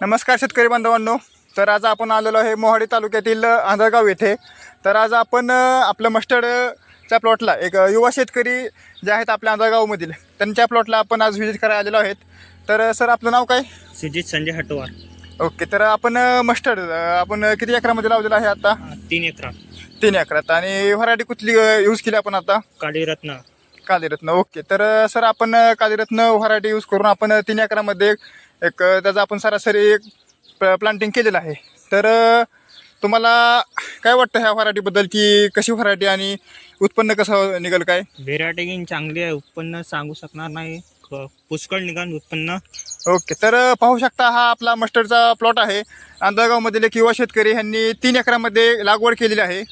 नमस्कार शेतकरी बांधवांनो. तर आज आपण आलेलो आहे मोहाडी तालुक्यातील आंधळगाव येथे. तर आज आपण आपलं मस्टर्डच्या प्लॉटला एक युवा शेतकरी जे आहेत आपल्या आंधळगावमधील त्यांच्या प्लॉटला आपण आज व्हिजिट करायला आलेलो आहेत. तर सर आपलं नाव काय? सुजित संजय हटवार. ओके तर आपण मस्टर्ड आपण किती एकरामध्ये लावलेलं आहे आता? तीन एकरा. तीन एकरात. आणि व्हरायटी कुठली यूज केली आपण आता? काळीरत्न कालीरत्न. ओके तर सर आपण कालीरत्न व्हरायटी यूज करून आपण तीन एकरामध्ये एक त्याचं आपण सरासरी एक प्लांटिंग केलेलं आहे. तर तुम्हाला काय वाटतं ह्या व्हरायटीबद्दल? की कशी व्हरायटी आणि उत्पन्न कसं निघेल काय? व्हेरायटी चांगली आहे. उत्पन्न सांगू शकणार नाही. पुष्कळ निघाल उत्पन्न. ओके. तर पाहू शकता हा आपला मस्टर्डचा प्लॉट आहे. आंधळगावमधील एक युवा शेतकरी ह्यांनी तीन एकरामध्ये लागवड केलेली आहे.